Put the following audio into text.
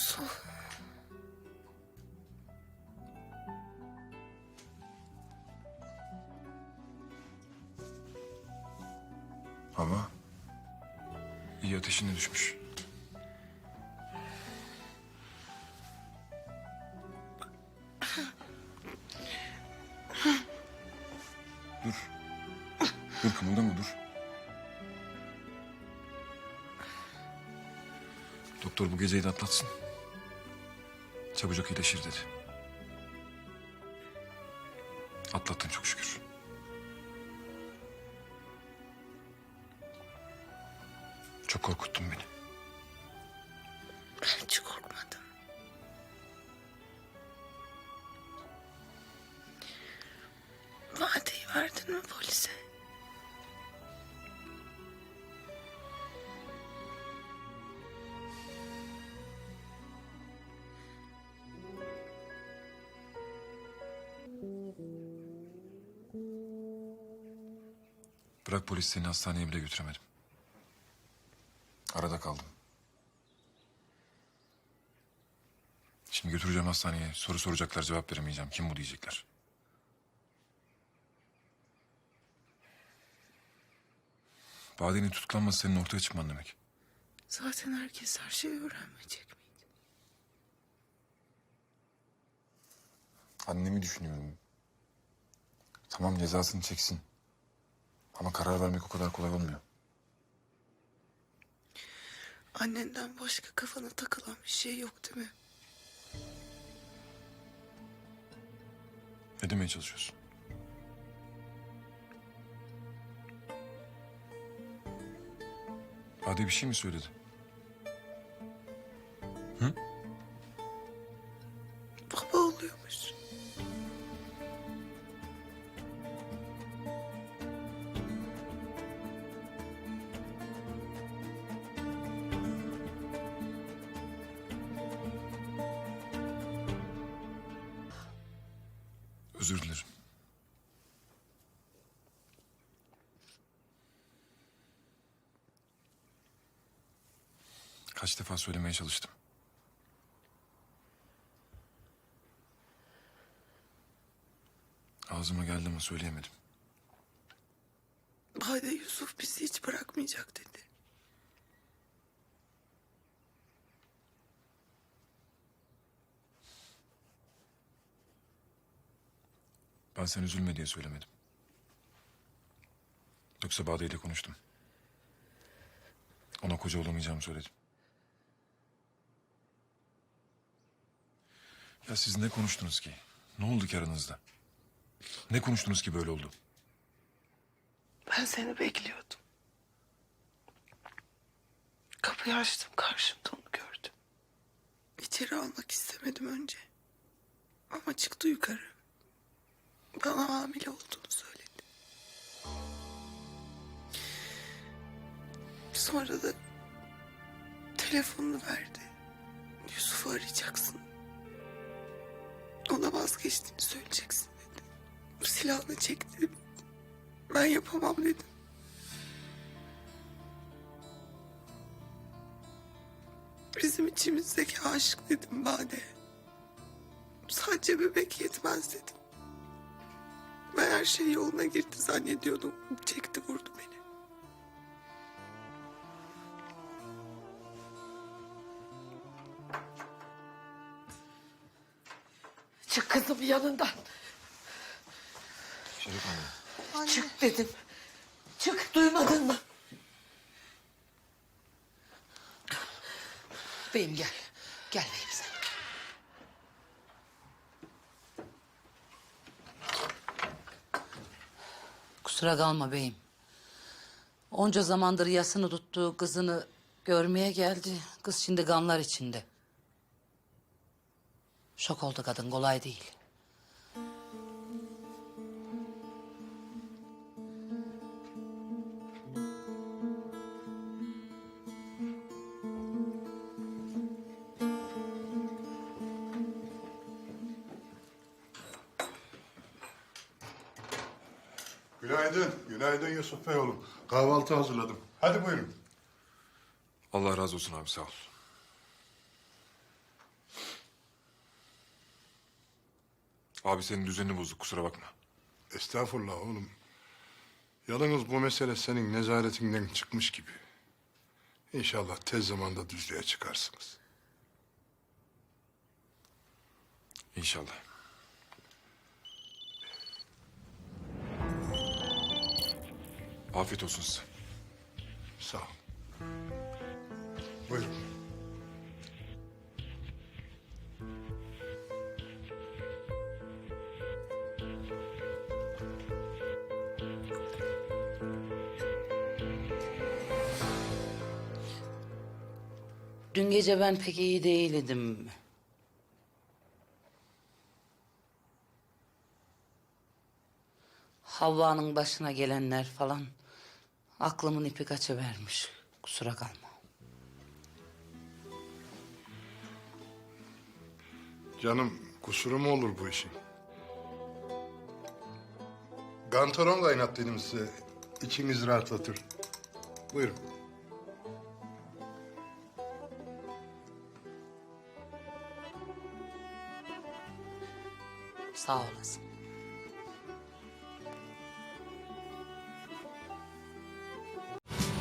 Yusuf. Ama iyi ateşine düşmüş. Dur. Dur kımıldama dur. Doktor bu geceyi de atlatsın. Çabucak iyileşir dedi. Atlattın çok şükür. Çok korkuttun beni. Ben hiç korkmadım. Vadeyi verdin mi polise? Bırak polis seni hastaneye bile götüremedim. Arada kaldım. Şimdi götüreceğim hastaneye. Soru soracaklar cevap veremeyeceğim. Kim bu diyecekler. Badenin tutuklanması senin ortaya çıkman demek. Zaten herkes her şeyi öğrenmeyecek miydi? Annemi düşünüyorum. Tamam cezasını çeksin. Ama karar vermek o kadar kolay olmuyor. Annenden başka kafana takılan bir şey yok değil mi? Ne demeye çalışıyorsun? Bade bir şey mi söyledi? Özür dilerim. Kaç defa söylemeye çalıştım. Ağzıma geldi ama söyleyemedim. Bade Yusuf bizi hiç bırakmayacak dedi. Ben sen üzülme diye söylemedim. Yoksa Bade ile konuştum. Ona koca olamayacağımı söyledim. Ya siz ne konuştunuz ki? Ne oldu ki aranızda? Ne konuştunuz ki böyle oldu? Ben seni bekliyordum. Kapıyı açtım karşımda onu gördüm. İçeri almak istemedim önce. Ama çıktı yukarı. Bana hamile olduğunu söyledi. Sonra da telefonunu verdi. Yusuf'u arayacaksın. Ona vazgeçtiğini söyleyeceksin dedi. Silahını çekti. Ben yapamam dedim. Bizim içimizdeki aşk dedim Bade. Sadece bebek yetmez dedim. Ben her şey yoluna girdi zannediyordum. Çekti vurdu beni. Çık kızım yanından. Şerif Hanım. Çık dedim. Çık duymadın mı? Beyim gel. Gel beyim sen. Kusura kalma beyim. Onca zamandır yasını tuttuğu kızını görmeye geldi. Kız şimdi gamlar içinde. Şok oldu kadın kolay değil. Günaydın. Günaydın Yusuf Bey oğlum. Kahvaltı hazırladım. Hadi buyurun. Allah razı olsun abi sağ ol. Abi senin düzenini bozduk kusura bakma. Estağfurullah oğlum. Yalnız bu mesele senin nezaretinden çıkmış gibi. İnşallah tez zamanda düzlüğe çıkarsınız. İnşallah. Afiyet olsun size. Sağ ol. Buyurun. Dün gece ben pek iyi değildim. Havva'nın başına gelenler falan aklımın ipi kaçıvermiş. Kusura kalma. Canım kusuru mu olur bu işin? Gantaron kaynattıydım size. İçiniz rahatlatır. Buyurun. Sağ olasın.